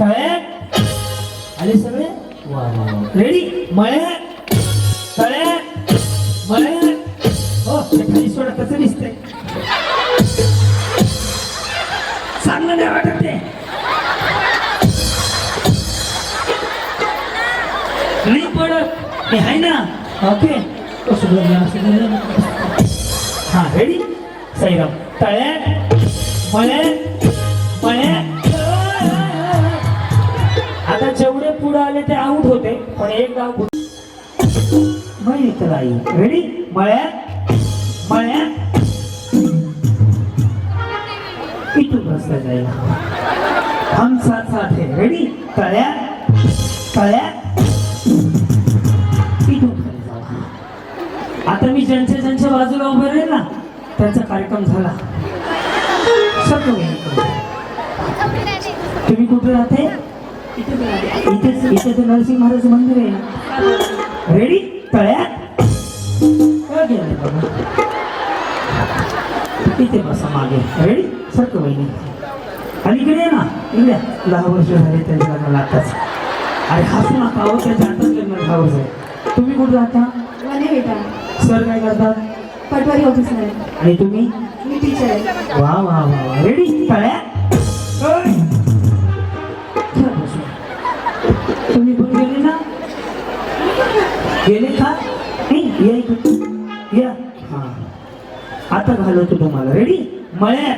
तळ्यात आले सगळे? रेडी मळ्यात तळ्यात मळ्यात हो खाली सोडा कसं दिसतंय. चांगलं नाही वाटत ते. नाही पडत. हे आहे ना? ओके. हा रेडी साईराम तळ्यात मळ्यात जेवढे ते आऊट होते. पण एक गाव तर आई रेडी मळ्यात मळ्यात इथून रस्ता जाईल हम साथ साथ है. रेडी तळ्यात तळ्यात इथून आता मी ज्यांच्या ज्यांच्या बाजूला उभे राहील ना त्यांचा कार्यक्रम झाला. सगळं तुम्ही कुठे राहते? इथेच इथे नरसिंह महाराज मंदिर आहे. रेडी तळ्यात? इथे बसा मागे. रेडी सारखं वहिनी. आणि इकडे ये ना. इकडे. दहा वर्ष झाले त्यांच्या लग्नाला आताच. अरे हसू नका हो त्याच्या आताच लग्न दहा वर्ष आहे. तुम्ही कुठे राहता बेटा. सर काय करतात पटवारी ऑफिसर आहे. आणि तुम्ही? मी टीचर आहे. वा वा वा वा. रेडी तळ्यात? गेले का नाही या इकडे. या. हा. आता घालवतो तुम्हाला. रेडी मळ्यात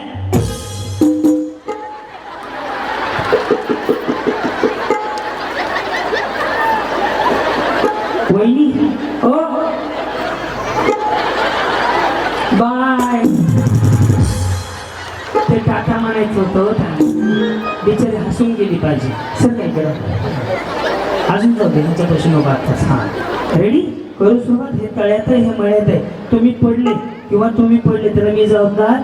वहिनी. ओ. बाय. ते टाटा म्हणायचं होतं हो त्यांना. हसून गेली पाहिजे. सर काय करा? अजून जाऊ दे ह्याच्या प्रश्न उभा आताच. हा. रेडी? करू सुरुवात? हे तळ्यात आहे हे मळ्यात आहे. तुम्ही पडले किंवा तुम्ही पडले तर मी जबाबदार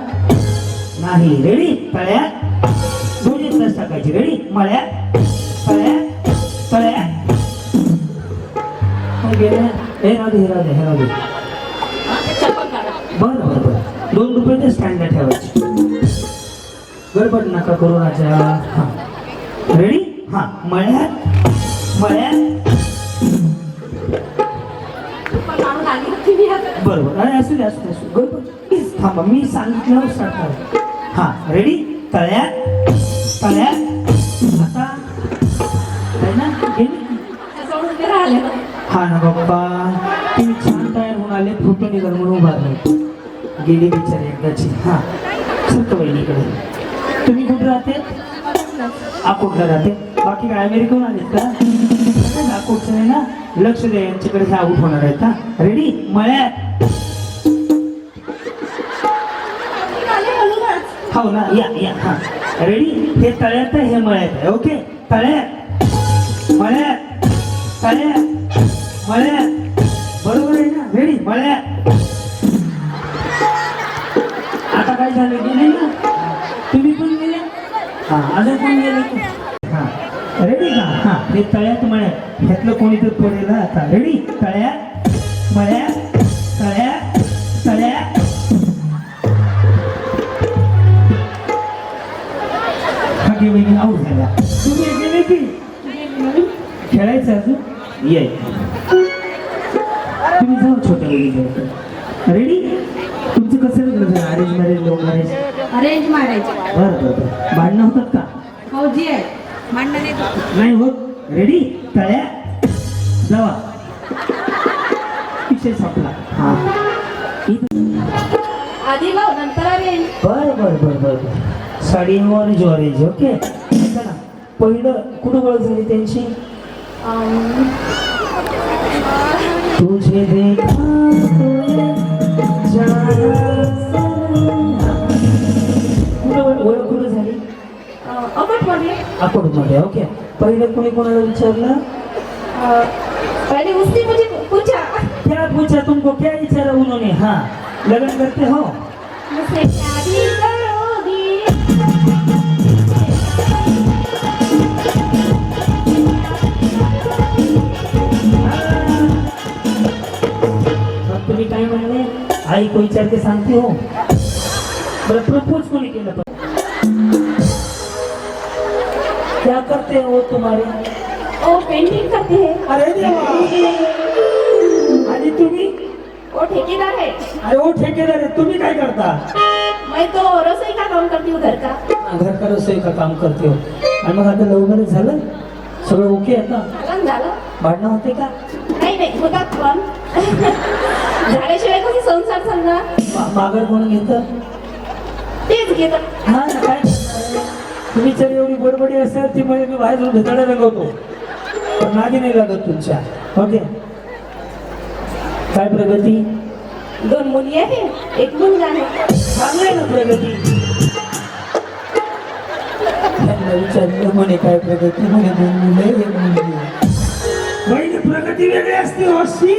नाही. रेडी? तळ्यात? दोन्ही तास टाकायची. रेडी? मळ्यात? तळ्यात? तळ्यात? मग गेल्या हे राहू दे हे राहू दे हे राहू दे. बरं बरं बरं. दोन रुपये ते स्टँडला ठेवायचे. गडबड नका करू राजा. हां. रेडी? हा. मळ्यात? मळ्यात? बरोबर. अरे असू दे असू दे असू बरोबर थांबा. मी सांगितलं स्टार्ट करा. हा रेडी तळ्यात तळ्यात. आता. आहे ना? हा ना बाप्पा. तुम्ही छान तयार होऊन आले फोटो निघाल म्हणून उभारले गेली बिचारी एकदाची. हा. सत्य बहिणीकडे तुम्ही कुठे राहते? अकोटला राहते. बाकी काय अमेरिकेहून आलेत का? अकोटचं आहे ना? लक्ष द्या यांच्याकडे हे आऊट होणार आहेत हा. रेडी मळ्यात हो ना या या हा. रेडी हे तळ्यात आहे हे मळ्यात आहे. ओके तळ्यात. मळ्यात तळ्यात. मळ्यात बरोबर आहे ना? रेडी मळ्यात आता काय झालं? गेले ना? तुम्ही पण गेले? हा अजून पण गेले? हा. रेडी का? हा. हे तळ्यात मळ्यात ह्यातलं कोणी तर पडेल हा? आता. रेडी तळ्यात मळ्यात तळ्यात तळ्यात हागे वहिनी आऊट झाल्या. तुम्ही गेले की खेळायचं अजून? ये. तुम्ही जाऊ छोट्या मुलीकडे रेडी तुमचं कसं लग्न झालं arrange marriage love marriage arrange मारायचे बरं बरं बरं. भांडणं होतात का? फौजी आहे. मांडण येतो नाही होत? रेडी तळ्या? जावा. विषय संपला. हा. आधी भाऊ नंतर अरेंज बरं बरं बरं बरं. बरं साडीवर ज्वारेज ओके? चला. पहिलं कुठं ओळख झाली त्यांची? तुझे. कुठं ओळख कुठं झाली? अकोटमध्ये अकोटमध्ये ओके. पहिलं कोणी कोणाला विचारलं? पहले उसने मुझे पूछा क्या पूछा तुमको क्या इच्छा उन्होंने? हाँ लगन करते हो? मुझसे शादी करोगी। तुम्ही काय म्हणले? विचार के सांगते हो? बरं प्रपोज कोणी केलं पण? क्या करते हो तुम्हारे? ओ पेंटिंग करते हैं। अरे देवा। आणि तुम्ही? वो ठेकेदार है। अरे ओ ठेकेदार आहे. तुम्ही काय करता? मैं तो रसोई का काम करती हूँ घर का। घर का रसोई का काम करते हो? आणि मग आता लवकरच झालं? सगळं ओके आहे झालं झालं। भांडणं होते का? नाही नाही होतात पण. झाल्याशिवाय कसे संसार चालणार? मा- माघार कोण घेतं? तेच घेतात. हा काय? तुम्ही जर एवढी बडबडी असेल ती म्हणजे मी बाहेर भेटायला लागवतो पण नादी नाही लागत तुमच्या. ओके. काय प्रगती? दोन मुली आहे एक मुलगा आहे. चांगली ना प्रगती? त्यांना विचारलं म्हणे काय प्रगती? म्हणे दोन मुलं एक मुलगी बहिणी प्रगती वेगळी असते हो अशी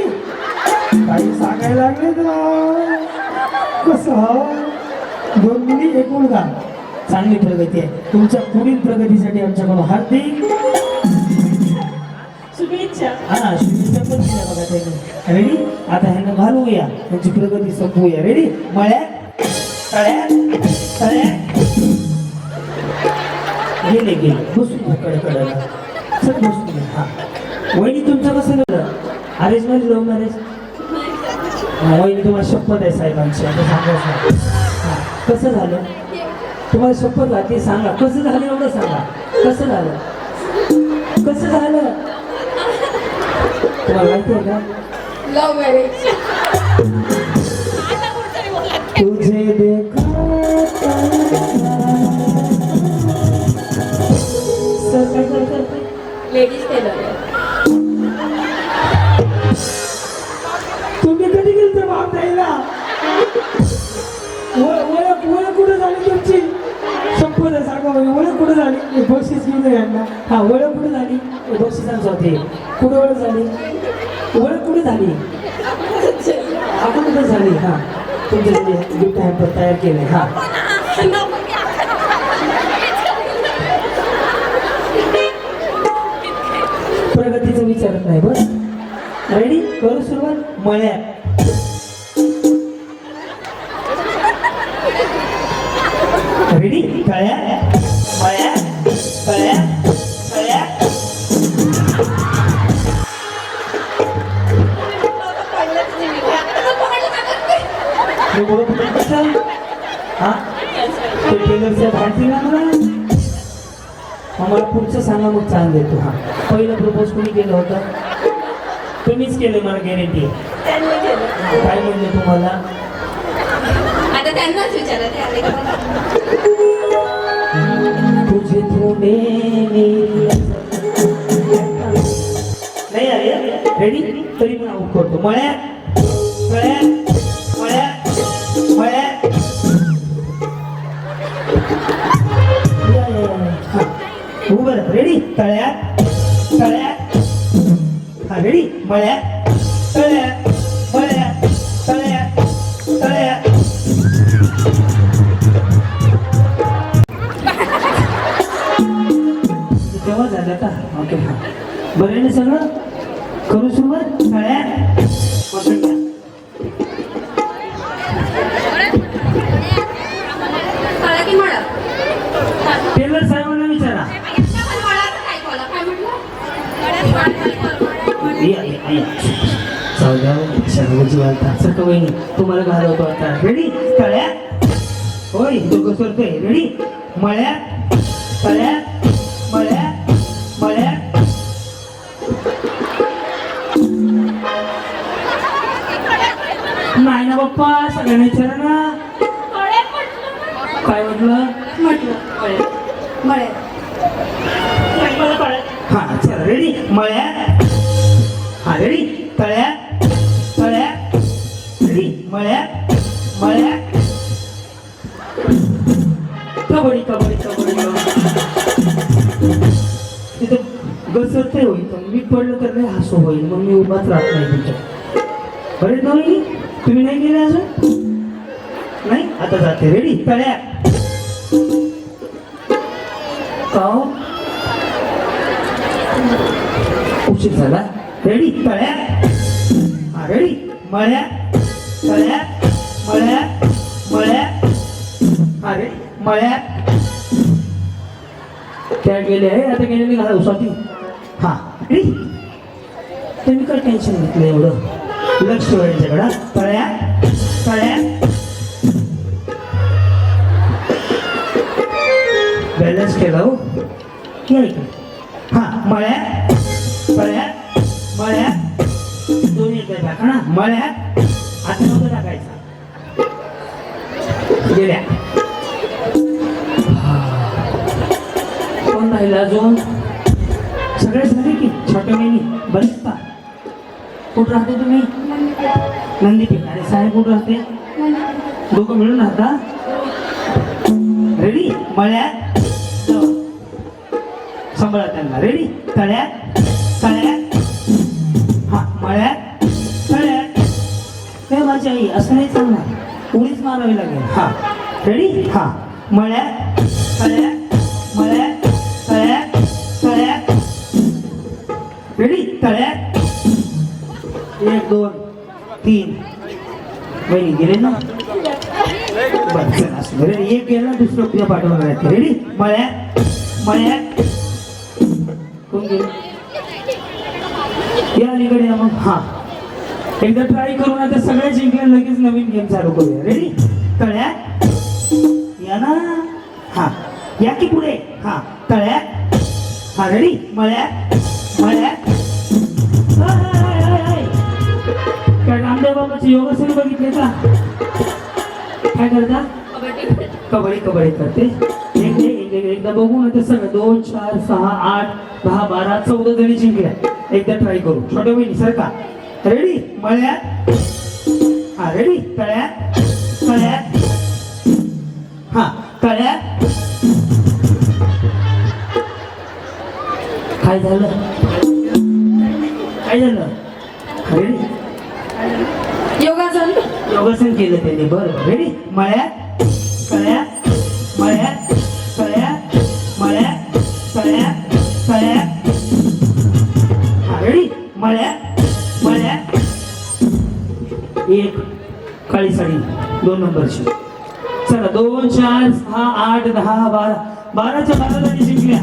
काही सांगायला लागले तर कसं दोन मुली एक मुलगा. चांगली प्रगती आहे. तुमच्या पुढील प्रगतीसाठी आमच्याकडून हार्दिक शुभेच्छा. हा शुभेच्छा पण दिल्या बघा त्यांनी. रेडी आता ह्यांना घालवूया. त्यांची प्रगती संपवूया. रेडी मळ्या तळ्या तळ्या गेले गेले. बसून घ्या कडकडला. सर बसून हा. वहिनी तुमचं कसं झालं? अरेंज मॅरेज लव्ह मॅरेज वहिनी तुम्हाला शपथ आहे साहेबांची आता सांगायचं. कसं झालं? तुम्हाला शपथ घातली सांगा. कसं झालं एवढं सांगा. कसं झालं? कसं झालं? तुम्हाला माहिती आहे का? लव मॅरेज तुझे लेडीज टेलर आणि झाली हे बक्षीस घेऊन यांना हा ओळख कुठे झाली? हे होते. कुठं ओळख झाली? ओळख कुठे झाली? आपण कुठे झाली? हा तुमच्या गिफ्ट हॅम्पर तयार केले हा. प्रगतीचं विचारत नाही बस. रेडी करू सुरुवात? मळ्यात. हे बोलत कसं? हा? ते मला मग मला पुढचं सांगा मग चांग देतो हा. पहिलं प्रपोज कोणी केलं होतं? तुम्हीच केलं मला गॅरंटी त्यांनी केलं. काय म्हणले तुम्हाला? आता त्यांनाच विचारा ते आले का तुझे थोडे नाही आले रेडी तरी आऊट करतो. मळ्या उभं तळ्यात. तळ्यात तळ्या तळ्या तळ्यात. तळ्या तळ्या तेव्हा झालं का ओके. बरं सगळं? करू सुरुवात? तळ्या जाऊ द्या हो. सर्वची वार्ता सर वहिनी तुम्हाला घालवतो आता. रेडी तळ्या होय तो घसरतोय. रेडी मळ्या तळ्या मळ्या मळ्या नाही ना बाप्पा सगळ्यांना विचारा ना. काय म्हटलं? हा चला रेडी मळ्या हा रेडी तळ्या मळ्या मळ्या कबड्डी कबड्डी कबड्डी कबड्डी तिथं घसरते होईल पण मी पडलं तर नाही हसू होईल मग मी उभाच राहत नाही तिथं बरे नवली तुम्ही नाही गेले अजून नाही आता जाते रेडी तळ्या काव उशीर झाला रेडी तळ्या हा रेडी मळ्या तळ्या मळ्या मळ्या अरे मळ्यात. त्या गेले आहे आता गेलेले घाला हो, स्वाती. हा. तुम्ही काय टेन्शन घेतलं एवढं? लक्ष यांच्याकडं तळ्या तळ्या बॅलन्स केला हो. या हा मळ्या पळ्या मळ्या दोन्ही इकडे मळ्या गेल्या. कोण राहिला अजून? सगळे झाले की? छोट्या मेनी बरेच का कुठं राहते तुम्ही? नंदीपेठ. आणि साहेब कुठं राहते? दोघं मिळून राहता? रेडी मळ्यात? सांभाळा त्यांना. रेडी तळ्यात? तळ्यात? हा मळ्यात? तळ्यात? काय माझी आई? असं नाही चालणार. उडीच मारावी लागेल. हा. रेडी हा. मळ्या सळ्या मळ्या सळ्या सळ्या रेडी तळ्या. एक दोन तीन. बहिणी गेले ना? एक गेला दुसरं उद्या पाठवणार आहे. रेडी मळ्या मळ्यात कोण गेलं? या अलीकडे मग. हा. एकदा ट्राय करून आता सगळे जिंकले लगेच नवीन गेम चालू करूया. रेडी तळ्या या ना. हा. या की पुढे? हा. तळ्या हा रेडी मळ्या मळ्या हाय, हाय, काय रामदेव बाबाचे योगासन बघितले का? काय करता? कबड्डी. कबड्डी करते. एक एक एकदा बघू. ना ते सगळं दोन चार सहा आठ दहा बारा चौदा जणी जिंकल्या. एकदा ट्राय करू. छोट्या बहिणी सारखा रेडी मळ्यात हा रेडी तळ्यात तळ्यात हा तळ्यात काय झालं काय झालं रेडी योगासन. योगासन केलं त्यांनी. बरं रेडी मळ्यात तळ्यात मळ्यात तळ्यात मळ्यात तळ्यात तळ्यात एक काळी साडी दोन नंबरची चला दोन चार सहा आठ दहा बारा. बाराच्या बाराला जिंकल्या